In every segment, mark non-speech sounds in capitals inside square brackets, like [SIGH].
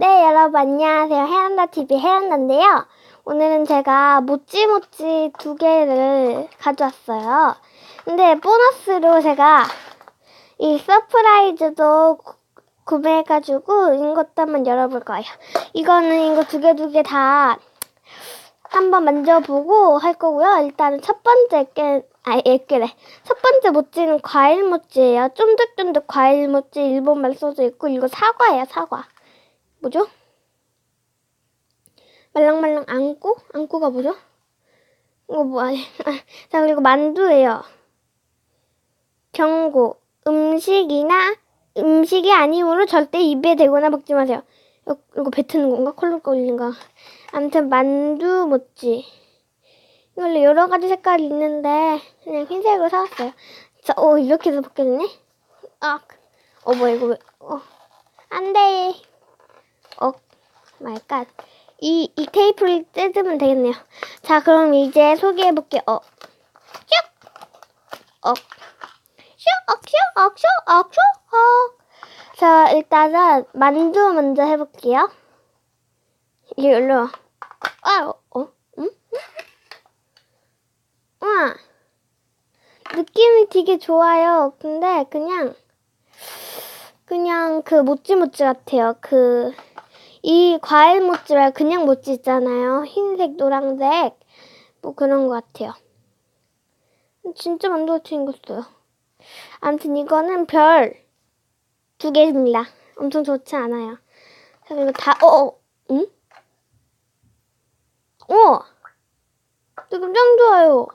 네, 여러분 안녕하세요. 헤란다 TV 헤란다인데요. 오늘은 제가 모찌모찌 두 개를 가져왔어요. 근데 보너스로 제가 이 서프라이즈도 구- 구매해가지고 이것도 한번 열어볼 거예요. 이거는 이거 두 개 두 개 다 한번 만져보고 할 거고요. 일단은 첫 번째 게, 아, 애기래. 첫 번째 모찌는 과일 모찌예요. 쫀득쫀득 과일 모찌 일본말 써져 있고, 이거 사과예요, 사과. 뭐죠? 말랑말랑 안고? 안고가 뭐죠? 이거 뭐야? [LAUGHS] 자, 그리고 만두예요. 경고. 음식이나 음식이 아니므로 절대 입에 대거나 먹지 마세요. 이거, 이거 뱉는 건가? 컬러 걸리는 거. 아무튼 만두 모찌. 이걸로 여러 가지 색깔이 있는데 그냥 흰색으로 사왔어요. 자, 오 이렇게 해서 벗겨지네. 아, 어 뭐야 이거 왜? 어, 안 돼. 어, 말까. 이, 이 테이프를 뜯으면 되겠네요. 자, 그럼 이제 소개해볼게요. 어, 슉! 어, 슉! 어, 슉! 어, 슉! 어, 슉! 어. 자, 일단은 만두 먼저 해볼게요. 이걸로. 아, 어? 응? 와. 느낌이 되게 좋아요. 근데 그냥, 그냥 그 모찌모찌 같아요. 그, 이 과일 모찌 말고 그냥 모찌 있잖아요. 흰색, 노란색. 뭐 그런 것 같아요. 진짜 만두같이 생겼어요. 아무튼 이거는 별 두 개입니다. 엄청 좋지 않아요. 자, 그리고 다, 어, 어, 응? 어! 지금 짱 좋아요.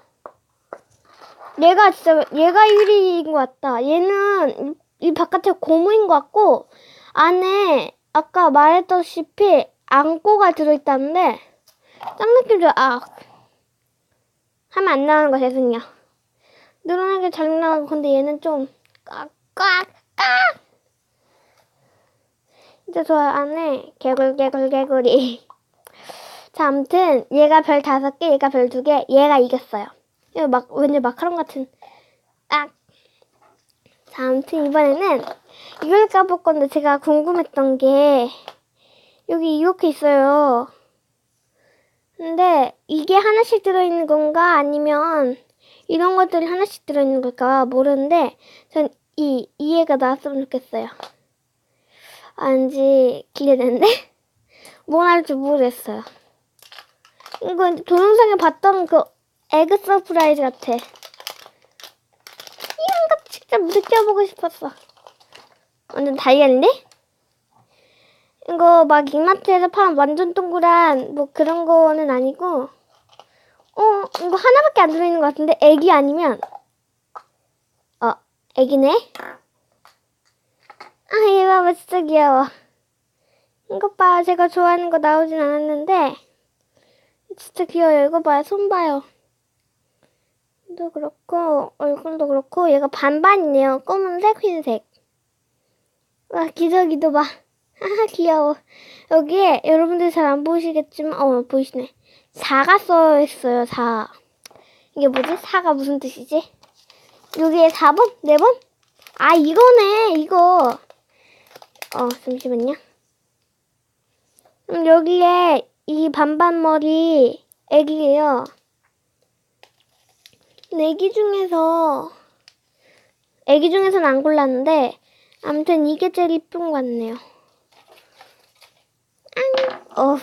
얘가 진짜, 얘가 1위인 것 같다. 얘는 이, 이 바깥에 고무인 것 같고, 안에 아까 말했다시피 안고가 들어있다는데, 짱 느낌 좋아. 아. 하면 안 나오는 거 죄송해요. 늘어나게 잘 나가고, 근데 얘는 좀, 꽉, 꽉, 꽉! 진짜 좋아요. 안에 개굴, 개굴, 개굴이. 자, 아무튼 얘가 별 다섯 개, 얘가 별 두 개, 얘가 이겼어요. 이거 막 왠지 마카롱 같은 딱. 자, 아무튼 이번에는 이걸 까볼 건데 제가 궁금했던 게 여기 이렇게 있어요. 근데 이게 하나씩 들어있는 건가 아니면 이런 것들이 하나씩 들어있는 걸까 모르는데 전 이 이해가 나왔으면 좋겠어요. 왠지 기대되는데 [LAUGHS] 뭐 나올지 모르겠어요. 이거 동영상에 봤던 그 에그 서프라이즈 같아. 이런 거 진짜 느껴보고 싶었어. 완전 다이아인데? 이거 막 이마트에서 파는 완전 동그란 뭐 그런 거는 아니고 어 이거 하나밖에 안 들어있는 것 같은데 애기 아니면 어 애기네? 아 이거 봐봐 진짜 귀여워. 이것 봐 제가 좋아하는 거 나오진 않았는데 진짜 귀여워요. 이거 봐요. 손 봐요. 도 그렇고 얼굴도 그렇고 얘가 반반이네요. 검은색, 흰색. 와 기저귀도 봐. 하하 귀여워. 여기에 여러분들 잘 안 보이시겠지만 어 보이시네. 4가 써 있어요. 4. 이게 뭐지? 4가 무슨 뜻이지? 여기에 4번? 4번? 아 이거네. 이거. 어 잠시만요. 음, 여기에 이 반반 머리 애기예요. 애기 중에서 애기 중에서는 안 골랐는데 아무튼 이게 제일 이쁜 것 같네요. 앙! 어.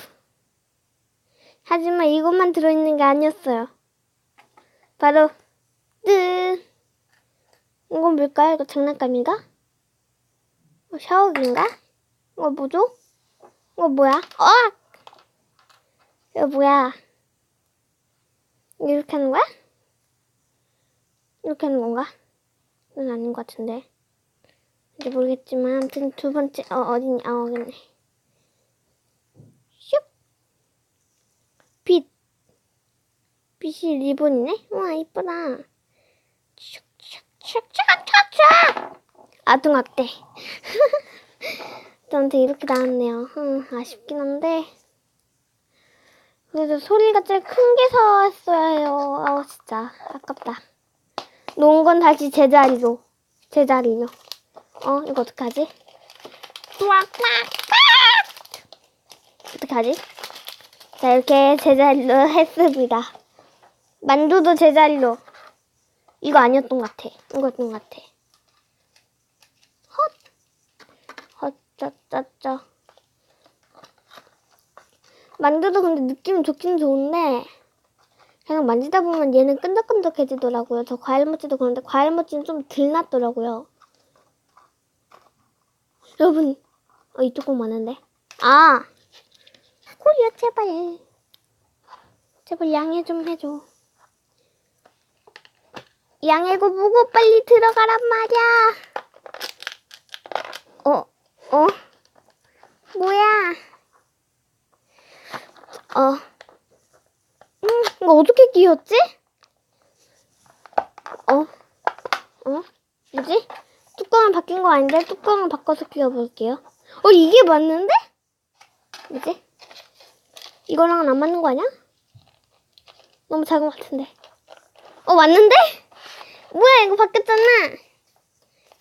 하지만 이것만 들어있는 게 아니었어요. 바로 뜨. 이건 뭘까요? 이거 장난감인가? 어, 샤워기인가? 이거 뭐죠? 이거 뭐야? 어! 이거 뭐야? 이렇게 하는 거야? 이렇게 하는 건가? 이건 아닌 것 같은데. 이제 모르겠지만, 아무튼 두 번째, 어, 어디니? 아, 여기네. 슉! 빛. 빛이 리본이네? 우와, 이쁘다. 슉, 슉, 슉, 슉, 슉, 슉! 아둥학대. 저한테 [LAUGHS] 이렇게 나왔네요. 음, 아쉽긴 한데. 그래도 소리가 제일 큰 게 사왔어야 해요. 아우, 진짜. 아깝다. 놓은 건 다시 제자리로. 제자리로. 어, 이거 어떡하지? 꽉꽉 어떻게 하지? 자, 이렇게 제자리로 [LAUGHS] 했습니다. 만두도 제자리로. 이거 아니었던 것 같아. 이거였던 것 같아. 헛. 헛짜짜짜. 만두도 근데 느낌 좋긴 좋은데, 그냥 만지다 보면 얘는 끈적끈적해지더라고요. 저 과일 모찌도 그런데 과일 모찌는 좀 덜 났더라고요. 여러분, 어, 이쪽 거 많은데. 아! 코리아, 제발. 제발 양해 좀 해줘. 양해고 보고 빨리 들어가란 말이야. 어, 어? 뭐야? 어. 음, 이거 어떻게 끼웠지? 어? 어? 뭐지? 바뀐 거 아닌데 뚜껑을 바꿔서 끼워볼게요. 어, 이게 맞는데? 뭐지? 이거랑은 안 맞는 거 아니야? 너무 작은 것 같은데. 어, 맞는데? 뭐야, 이거 바뀌었잖아.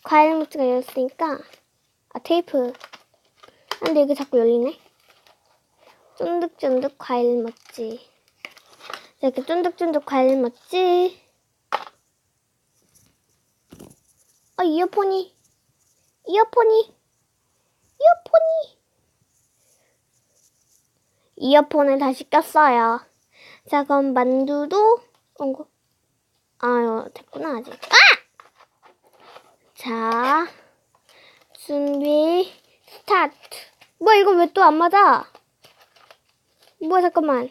과일 모찌가 열렸으니까. 아, 테이프. 아, 근데 이게 자꾸 열리네. 쫀득쫀득 과일 모찌. 이렇게 쫀득쫀득 과일 모찌. 아, 이어폰이. 이어폰이. 이어폰이. 이어폰을 다시 꼈어요. 자, 그럼 만두도, 어, 아유, 됐구나, 아직. 아! 자, 준비, 스타트. 뭐야, 이거 왜 또 안 맞아? 뭐야, 잠깐만.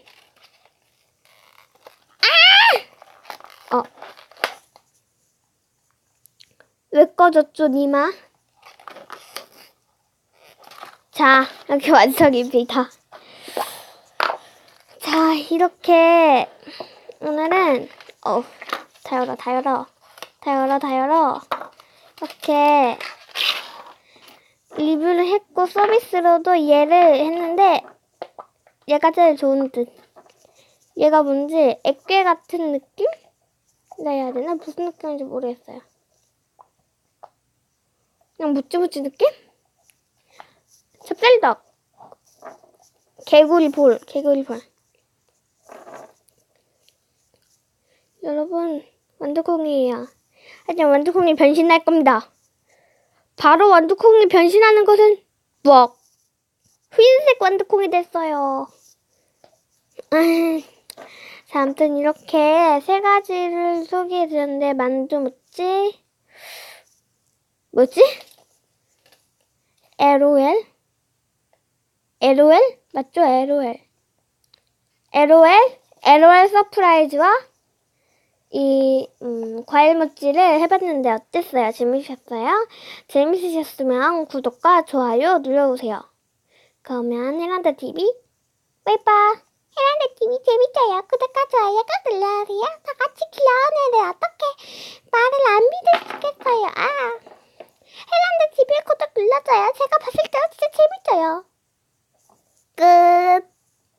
아! 어. 왜 꺼졌죠, 니마? 자, 이렇게 완성입니다. 자, 이렇게 오늘은 어, 다 열어, 다 열어, 다 열어, 다 열어. 이렇게 리뷰를 했고 서비스로도 얘를 했는데 얘가 제일 좋은 듯. 얘가 뭔지 액괴 같은 느낌? 나 해야 되나? 무슨 느낌인지 모르겠어요. 그냥 무찌무찌 느낌? 찹쌀떡. 개구리 볼, 개구리 볼. 여러분, 완두콩이에요. 하지만 완두콩이 변신할 겁니다. 바로 완두콩이 변신하는 것은 무엇? 흰색 완두콩이 됐어요. 음, 자, 아무튼 이렇게 세 가지를 소개해드렸는데 만두 뭐지? 뭐지? LOL? LOL? 맞죠? LOL. LOL? LOL 서프라이즈와 이 음, 과일 먹기를 해봤는데 어땠어요? 재밌으셨어요? 재밌으셨으면 구독과 좋아요 눌러보세요. 그러면 헤란다 TV 빠이빠 헤란다 TV 재밌어요. 구독과 좋아요가 눌러주세요. 다 같이 귀여운 애들 어떻게 말을 안 믿을 수 있겠어요. 아 헤란다 TV 구독 눌러줘요. 제가 봤을 때 진짜 재밌어요. 끝.